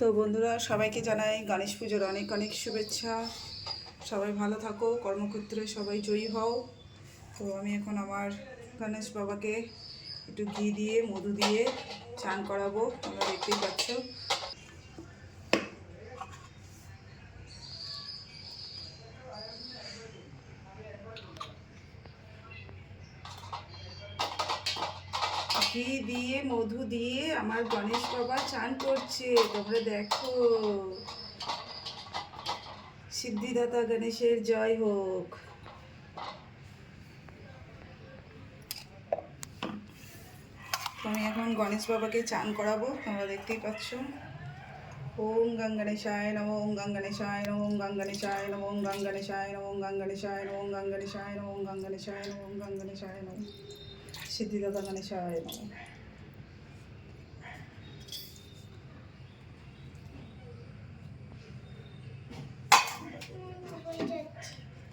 তো বন্ধুরা, সবাইকে জানাই গণেশ পুজোর অনেক অনেক শুভেচ্ছা। সবাই ভালো থাকো, কর্মক্ষেত্রে সবাই জয়ী হও। তো আমি এখন আমার গণেশ বাবাকে একটু ঘি দিয়ে, মধু দিয়ে চান করাবো, তোমরা দেখতেই পাচ্ছ। ঘি দিয়ে, মধু দিয়ে আমার গণেশ বাবা চান করছে। তোমরা দেখো। সিদ্ধিদাতা গণেশের জয় হোক। আমি এখন গণেশ বাবাকে চান করাবো, তোমরা দেখতেই পাচ্ছ। ওম গঙ্গণেশায় নম, ওম গঙ্গণেশায় নম, ওম গঙ্গণেশায় নম, ওম গঙ্গণেশায় নম, ওম গঙ্গণেশায় নম, ওম গঙ্গণেশায় নম, ওম গঙ্গণেশায় নম, ওম সিদ্ধিদাতা গণেশায় নম।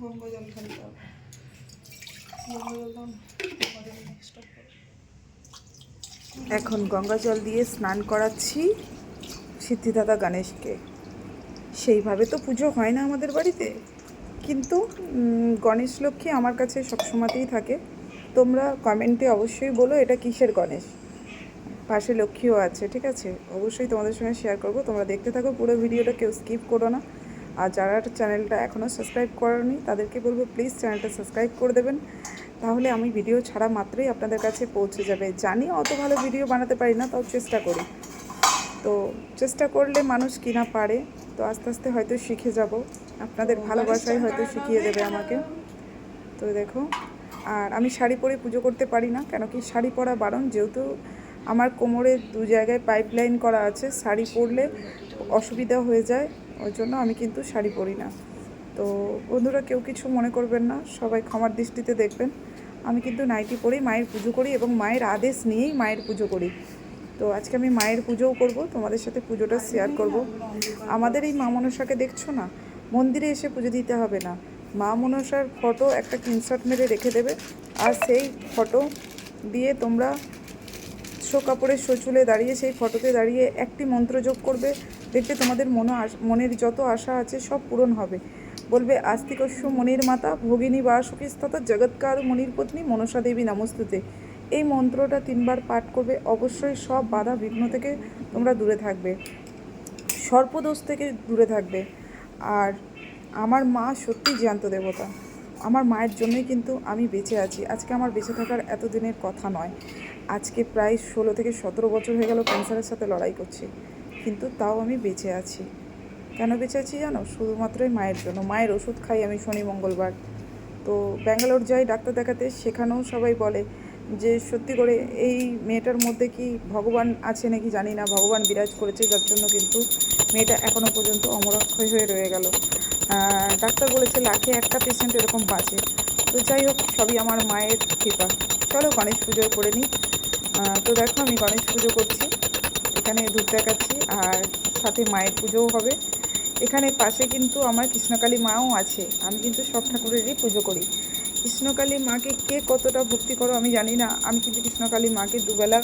গঙ্গা জল খালি দাও গঙ্গা জল দাও না। গঙ্গা জল next stop করো। এখন গঙ্গা জল দিয়ে স্নান করাচ্ছি সিদ্ধিদাতা গণেশকে সেইভাবে তো পুজো হয় না আমাদের বাড়িতে কিন্তু গণেশ লক্ষ্মী আমার কাছে সবসময়তেই থাকে তোমরা কমেন্টে অবশ্যই বলো এটা কিসের গণেশ। পাশে লক্ষ্মীও আছে ঠিক আছে? অবশ্যই তোমাদের সঙ্গে শেয়ার করব। তোমরা দেখতে থাকো পুরো ভিডিওটা কেউ স্কিপ করো না। আর যারা চ্যানেলটা এখনও সাবস্ক্রাইব করেনি তাদেরকে বলব প্লিজ চ্যানেলটা সাবস্ক্রাইব করে দেবেন। তাহলে আমি ভিডিও ছাড়া মাত্রই আপনাদের কাছে পৌঁছে যাবে। জানি অত ভালো ভিডিও বানাতে পারি না তাও চেষ্টা করি। তো চেষ্টা করলে মানুষ কি না পারে তো আস্তে আস্তে হয়তো শিখে যাব। আপনাদের ভালোবাসাই হয়তো শিখিয়ে দেবে আমাকে। তো দেখো। আর আমি শাড়ি পরে পুজো করতে পারি না, কেন কি শাড়ি পরা বারণ। যেহেতু আমার কোমরে দু জায়গায় পাইপলাইন করা আছে, শাড়ি পরলে অসুবিধা হয়ে যায়, ওই জন্য আমি কিন্তু শাড়ি পরি না। তো বন্ধুরা, কেউ কিছু মনে করবেন না, সবাই ক্ষমার দৃষ্টিতে দেখবেন। আমি কিন্তু নাইটি পরেই মায়ের পুজো করি এবং মায়ের আদেশ নিয়েই মায়ের পুজো করি। তো আজকে আমি মায়ের পুজোও করব, তোমাদের সাথে পুজোটা শেয়ার করব। আমাদের এই মা মনসাকে দেখছ না? মন্দিরে এসে পুজো দিতে হবে না। মা মনসার ফটো একটা স্ক্রিনশট মেরে রেখে দেবে। আর সেই ফটো দিয়ে তোমরা শো কাপড়ের শোচুলে দাঁড়িয়ে, সেই ফটোতে দাঁড়িয়ে একটি মন্ত্র যোগ করবে। দেখবে তোমাদের মনো মনের যত আশা আছে সব পূরণ হবে। বলবে, আস্তিকস্য মনির মাতা, ভগিনী বা সুখিস্ততা, জগৎকার মনির পত্নী, মনসা দেবী, নমস্তুতে। এই মন্ত্রটা তিনবার পাঠ করবে। অবশ্যই সব বাধা বিঘ্ন থেকে তোমরা দূরে থাকবে। সর্পদোষ থেকে দূরে থাকবে। আর আমার মা সত্যি জ্যান্ত দেবতা। আমার মায়ের জন্যই কিন্তু আমি বেঁচে আছি। আজকে আমার বেঁচে থাকার এতদিনের কথা নয়। আজকে প্রায় ষোলো থেকে সতেরো বছর হয়ে গেল ক্যান্সারের সাথে লড়াই করছি। কিন্তু তাও আমি বেঁচে আছি। কেন বেঁচে আছি জানো? শুধুমাত্রই মায়ের জন্য। মায়ের ওষুধ খাই আমি শনি, মঙ্গলবার। তো ব্যাঙ্গালোর যাই ডাক্তার দেখাতে, সেখানেও সবাই বলে যে, সত্যি করে এই মেয়েটার মধ্যে কি ভগবান আছে নাকি জানি না। ভগবান বিরাজ করেছে, যার জন্য কিন্তু মেয়েটা এখনও পর্যন্ত অমরক্ষয় হয়ে রয়ে গেল। ডাক্তার বলেছে লাখে একটা পেশেন্ট এরকম বাঁচে। তো যাই হোক, সবই আমার মায়ের কৃপা। চলো গণেশ পুজো করে নিই। তো দেখো আমি গণেশ পুজো করছি। এখানে ধূপ দেখাচ্ছি আর সাথে মায়ের পুজোও হবে। এখানে পাশে কিন্তু আমার কৃষ্ণকালী মাও আছে। আমি কিন্তু সব ঠাকুরেরই পুজো করি। কৃষ্ণকালী মাকে কে কতটা ভক্তি করো আমি জানি না। আমি কিন্তু কৃষ্ণকালী মাকে দুবেলা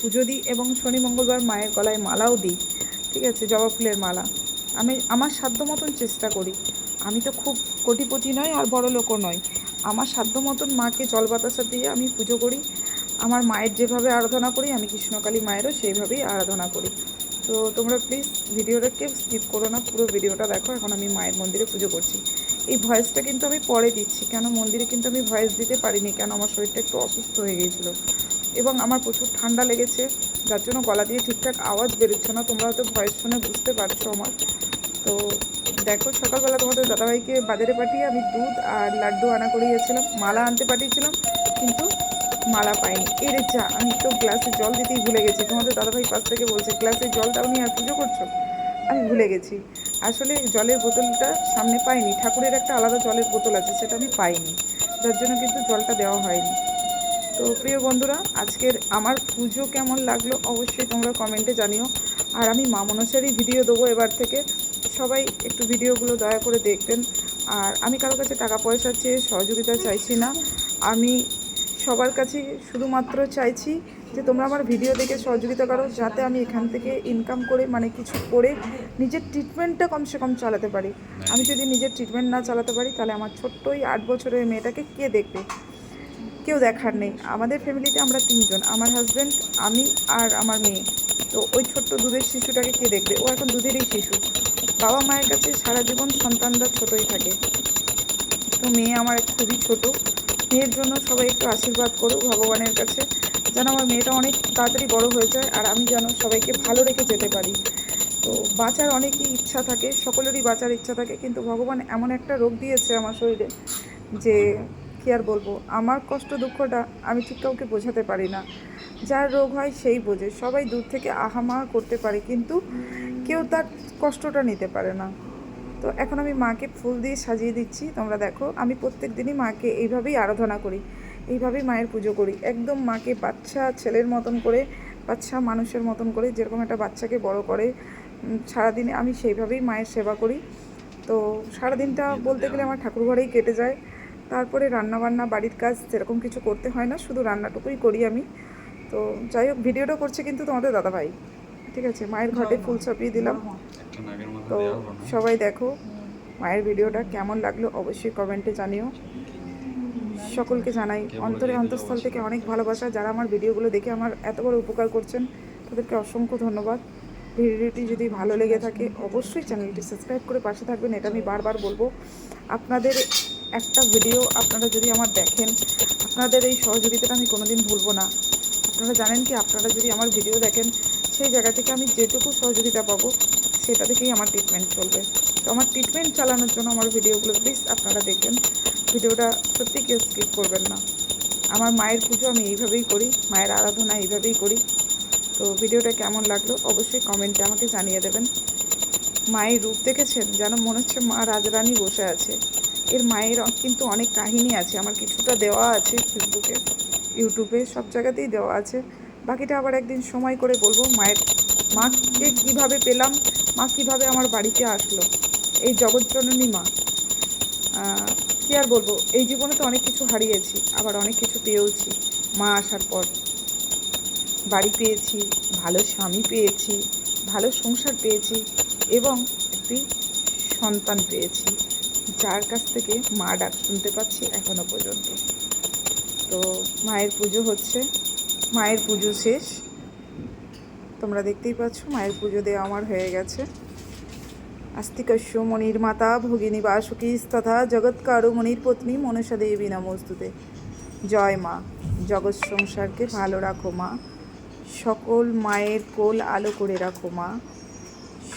পুজো দিই এবং শনি মঙ্গলবার মায়ের গলায় মালাও দিই। ঠিক আছে, জবা ফুলের মালা। আমি আমার সাধ্য মতন চেষ্টা করি। আমি তো খুব কোটিপতি নয় আর বড় লোকও নয় আমার সাধ্য মতন মাকে জল বাতাসা দিয়ে আমি পুজো করি। আমার মায়ের যেভাবে আরাধনা করি, আমি কৃষ্ণকালী মায়েরও সেইভাবেই আরাধনা করি। তো তোমরা প্লিজ ভিডিওটাকে স্কিপ করো না, পুরো ভিডিওটা দেখো। এখন আমি মায়ের মন্দিরে পুজো করছি। এই ভয়েসটা কিন্তু আমি পরে দিচ্ছি। কেন মন্দিরে কিন্তু আমি ভয়েস দিতে পারিনি, কেন আমার শরীরটা একটু অসুস্থ হয়ে গিয়েছিল। এবং আমার প্রচুর ঠান্ডা লেগেছে, যার জন্য গলা দিয়ে ঠিকঠাক আওয়াজ বেরোচ্ছে না। তোমরা হয়তো ভয়েস শুনে বুঝতে পারছ আমার। তো দেখো, সকালবেলা তোমাদের দাদাভাইকে বাজারে পাঠিয়ে আমি দুধ আর লাড্ডু আনা করিয়েছিলাম, মালা আনতে পাঠিয়েছিলাম, কিন্তু মালা পাইনি। এর যা, আমি তো গ্লাসে জল দিতেই ভুলে গেছি। তোমাদের দাদাভাই পাশ থেকে বলছে, গ্লাসে জল দাও নিয়ে আর পুজো করছ? আমি ভুলে গেছি। আসলে জলের বোতলটা সামনে পাইনি। ঠাকুরের একটা আলাদা জলের বোতল আছে, সেটা আমি পাইনি। যার জন্য কিন্তু জলটা দেওয়া হয়নি। তো প্রিয় বন্ধুরা, আজকের আমার পুজো কেমন লাগল অবশ্যই তোমরা কমেন্টে জানিও। আর আমি মা মনসারই ভিডিও দেবো এবার থেকে। সবাই একটু ভিডিওগুলো দয়া করে দেখবেন। আর আমি কারও কাছে টাকা পয়সা চেয়ে সহযোগিতা চাইছি না। আমি সবার কাছে শুধুমাত্র চাইছি যে তোমরা আমার ভিডিও দেখে সহযোগিতা করো, যাতে আমি এখান থেকে ইনকাম করে মানে কিছু করে নিজের ট্রিটমেন্টটা কমসে কম চালাতে পারি। আমি যদি নিজের ট্রিটমেন্ট না চালাতে পারি, তাহলে আমার ছোট্ট ওই আট বছরের মেয়েটাকে কে দেখবে? কেউ দেখার নেই। আমাদের ফ্যামিলিতে আমরা তিনজন, আমার হাজব্যান্ড আমি আর আমার মেয়ে। তো ওই ছোট্ট দুধের শিশুটাকে কে দেখবে? ও এখন দুধেরই শিশু। বাবা মায়ের কাছে সারা জীবন সন্তানরা ছোটই থাকে। তো মেয়ে আমার খুবই ছোট। মেয়ের জন্য সবাই একটু আশীর্বাদ করো ভগবানের কাছে, যেন আমার মেয়েটা অনেক তাড়াতাড়ি বড় হয়ে যায় আর আমি যেন সবাইকে ভালো রেখে যেতে পারি। তো বাঁচার অনেকই ইচ্ছা থাকে, সকলেরই বাঁচার ইচ্ছা থাকে, কিন্তু ভগবান এমন একটা রোগ দিয়েছে আমার শরীরে যে কী আর বলব? আমার কষ্ট দুঃখটা আমি ঠিক কাউকে বোঝাতে পারি না। যার রোগ হয় সেই বোঝে। সবাই দূর থেকে আহামা করতে পারে, কিন্তু কেউ তার কষ্টটা নিতে পারে না। তো এখন আমি মাকে ফুল দিয়ে সাজিয়ে দিচ্ছি। তোমরা দেখো, আমি প্রত্যেক দিনই মাকে এইভাবেই আরাধনা করি। এইভাবেই মায়ের পুজো করি। একদম মাকে বাচ্চা ছেলের মতন করে, বাচ্চা মানুষের মতন করে, যেরকম একটা বাচ্চাকে বড় করে সারাদিনে আমি সেইভাবেই মায়ের সেবা করি। তো সারাদিনটা বলতে গেলে আমার ঠাকুর ঘরেই কেটে যায়। তারপরে রান্নাবান্না বাড়ির কাজ সেরকম কিছু করতে হয় না শুধু রান্নাটুকুই করি আমি। তো যাই হোক ভিডিওটা করছে কিন্তু তোমাদের দাদাভাই। ঠিক আছে মায়ের ঘটে ফুল চাপিয়ে দিলাম। তো। সবাই দেখো মায়ের ভিডিওটা কেমন লাগল অবশ্যই কমেন্টে জানিও। সকলকে জানাই অন্তরে অন্তঃস্থল থেকে অনেক ভালোবাসা। যারা আমার ভিডিওগুলো দেখে আমার এত বড় উপকার করছেন তাদেরকে অসংখ্য ধন্যবাদ। ভিডিওটি যদি ভালো লেগে থাকে অবশ্যই চ্যানেলটি সাবস্ক্রাইব করে পাশে থাকবেন। এটা আমি বারবার বলব। আপনাদের একটা ভিডিও আপনারা যদি আমার দেখেন, আপনাদের এই সহযোগিতাটা আমি কোনোদিন ভুলবো না। আপনারা জানেন কি, আপনারা যদি আমার ভিডিও দেখেন, সেই জায়গা থেকে আমি যেটুকু সহযোগিতা পাবো, সেটা থেকেই আমার ট্রিটমেন্ট চলবে। তো আমার ট্রিটমেন্ট চালানোর জন্য আমার ভিডিওগুলো প্লিজ আপনারা দেখবেন ভিডিওটা সত্যি কেউ স্কিপ করবেন না। আমার মায়ের পুজো আমি এইভাবেই করি, মায়ের আরাধনা এইভাবেই করি। তো ভিডিওটা কেমন লাগল অবশ্যই কমেন্টে আমাকে জানিয়ে দেবেন। মায়ের রূপ দেখেছেন? যেন মনে হচ্ছে মা রাজরানী বসে আছে। এর মায়ের কিন্তু অনেক কাহিনী আছে, আমার কিছুটা দেওয়া আছে ফেসবুকে ইউটিউবে সব জায়গাতেই দেওয়া আছে। বাকিটা আবার একদিন সময় করে বলব, মায়ের, মাকে কীভাবে পেলাম, মা কীভাবে আমার বাড়িতে আসলো, এই জগৎজননী মা। কি আর বলব, এই জীবনে তো অনেক কিছু হারিয়েছি, আবার অনেক কিছু পেয়েওছি, মা আসার পর। বাড়ি পেয়েছি, ভালো স্বামী পেয়েছি, ভালো সংসার পেয়েছি, এবং একটি সন্তান পেয়েছি। যার কাছ থেকে মা ডাক শুনতে পাচ্ছি এখনও পর্যন্ত। তো মায়ের পুজো হচ্ছে। মায়ের পুজো শেষ। তোমরা দেখতেই পাচ্ছ, মায়ের পুজো দেওয়া আমার হয়ে গেছে। আস্তিকস্য মনির মাতা ভগিনী বাসুকী তথা জগৎকারু মনির পত্নী মনসা দেবী নমস্তুতে। জয় মা। জগৎ সংসারকে ভালো রাখো মা। সকল মায়ের কোল আলো করে রাখো মা।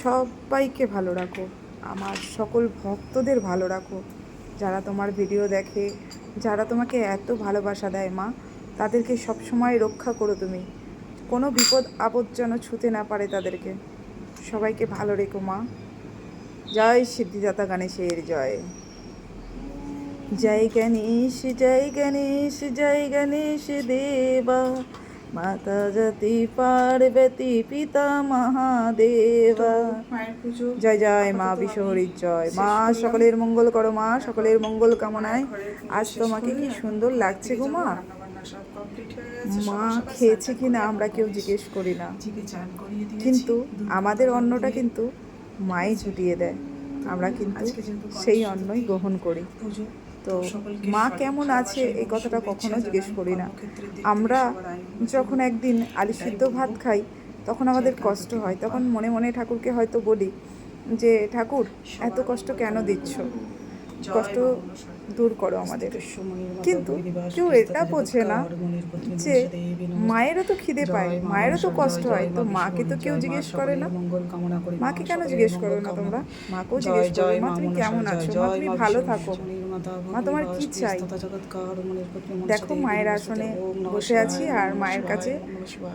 সবাইকে ভালো রাখো। আমার সকল ভক্তদের ভালো রাখো। যারা তোমার ভিডিও দেখে, যারা তোমাকে এত ভালোবাসা দেয় মা, তাদেরকে সবসময় রক্ষা করো তুমি। কোনো বিপদ আপদ যেন ছুতে না পারে তাদেরকে। সবাইকে ভালো রেখো মা। জয় সিদ্ধিদাতা গণেশের জয়। জয় গণেশ জয় গণেশ জয় গণেশ দেবা। মাতা যতি পার্বতী পিতা মহাদেবা। জয় জয় মা বিশ্বহরির জয়। মা সকলের মঙ্গল করো মা সকলের মঙ্গল কামনায়। আজ তোমাকে কি সুন্দর লাগছে গো মা? মা খেয়েছে কি না আমরা কেউ জিজ্ঞেস করি না। কিন্তু আমাদের অন্নটা কিন্তু মাই জুটিয়ে দেয়। আমরা কিন্তু সেই অন্নই গ্রহণ করি। তো মা কেমন আছে? এই কথাটা কখনো জিজ্ঞেস করি না। আমরা যখন একদিন আলি সিদ্ধ ভাত খাই তখন আমাদের কষ্ট হয়। তখন মনে মনে ঠাকুরকে হয়তো বলি যে ঠাকুর এত কষ্ট কেন দিচ্ছ? কষ্ট দূর করো আমাদের। কিন্তু কেউ এটা বোঝে না যে মায়েরও তো খিদে পায়। মায়েরও তো কষ্ট হয়। তো মাকে তো কেউ জিজ্ঞেস করে না মাকে কেন জিজ্ঞেস করো না তোমরা? মাকেও জিজ্ঞেস করো মা তুমি কেমন আছো? মা তুমি ভালো থাকো। তোমার কি চাই? দেখো মায়ের আসনে বসে আছি আর মায়ের কাছে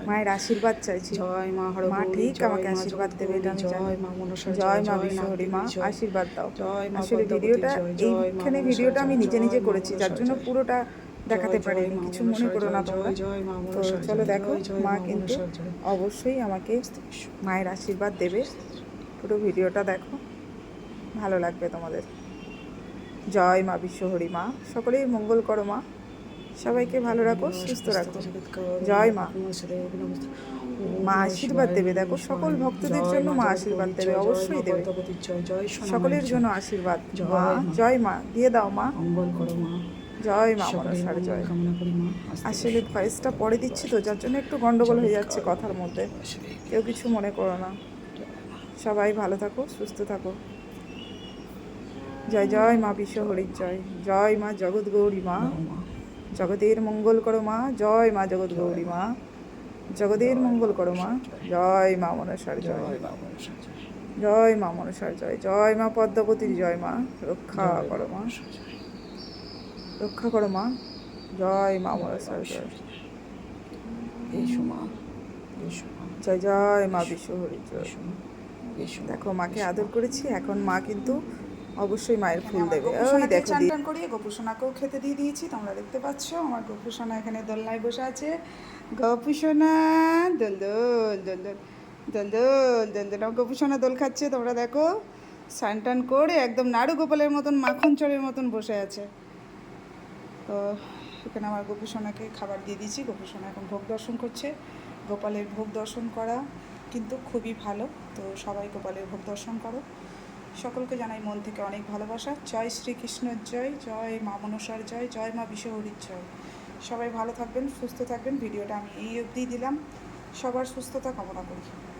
মায়ের আশীর্বাদ চাইছি। জয় মা মা ঠিক আমাকে আশীর্বাদ দেবে জয় মা জয় মা বিশ্বহরি মা আশীর্বাদ দাও। আসলে ভিডিওটা এইখানে ভিডিওটা আমি নিজে নিজে করেছি যার জন্য পুরোটা দেখাতে মা কিছু মনে করো না জয়, তোমরা। মা তো চলো দেখো মা কিন্তু অবশ্যই আমাকে মায়ের আশীর্বাদ দেবে। পুরো ভিডিওটা দেখো ভালো লাগবে তোমাদের। জয় মা বিশ্বহরি মা। সকলেই মঙ্গল করো মা। সবাইকে ভালো রাখো, সুস্থ রাখো। জয় মা। মা আশীর্বাদ দেবে। দেখো, সকল ভক্তদের জন্য মা আশীর্বাদ দেবে। অবশ্যই দেবে। সকলের জন্য আশীর্বাদ। মা, জয় মা। দিয়ে দাও মা। মঙ্গল করো মা জয় মা, মনসার জয়। আসলে ভয়েসটা পরে দিচ্ছি তো, যার জন্য একটু গন্ডগোল হয়ে যাচ্ছে কথার মধ্যে। কেউ কিছু মনে করো না। সবাই ভালো থাকো, সুস্থ থাকো। জয় জয় মা বিশ্বহরির জয় জয় মা জগৎ গৌরী মা জগতের মঙ্গল করো মা জয় মা জগৎ গৌরী মা জগতের মঙ্গল করো মা জয় মা মনসার জয় জয় মা মনসার জয় জয় মা পদ্মাবতীর জয় মা রক্ষা করো মা রক্ষা করো মা জয় মা মনসার জয় জয় জয় মা বিশ্বহরির জয় দেখো মাকে আদর করেছি এখন মা কিন্তু অবশ্যই মায়ের ফুল দেবে। ওই দেখো চান করিয়ে গোপুসোনাকেও খেতে দিয়ে দিয়েছি তোমরা দেখতে পাচ্ছ। আমার গোপুসোনা এখানে দোলনায় বসে আছে। গোপুসোনা দোল দোল দোল দোল দোল দোল দোল দোল। আমার গোপুসোনা দোল খাচ্ছে তোমরা দেখো। স্নান টান করে একদম নাড়ু গোপালের মতন মাখন চড়ের মতন বসে আছে। তো এখানে আমার গোপুসোনাকে খাবার দিয়ে দিয়েছি। গোপুসোনা এখন ভোগ দর্শন করছে। গোপালের ভোগ দর্শন করা কিন্তু খুবই ভালো। তো সবাই গোপালের ভোগ দর্শন করো। সকলকে জানাই মন থেকে অনেক ভালোবাসা। জয় শ্রীকৃষ্ণের জয় জয় মা মনসার জয় জয় মা বিশ্বহরির জয়। সবাই ভালো থাকবেন, সুস্থ থাকবেন। ভিডিওটা আমি এই অবধি দিলাম। সবার সুস্থতা কামনা করি।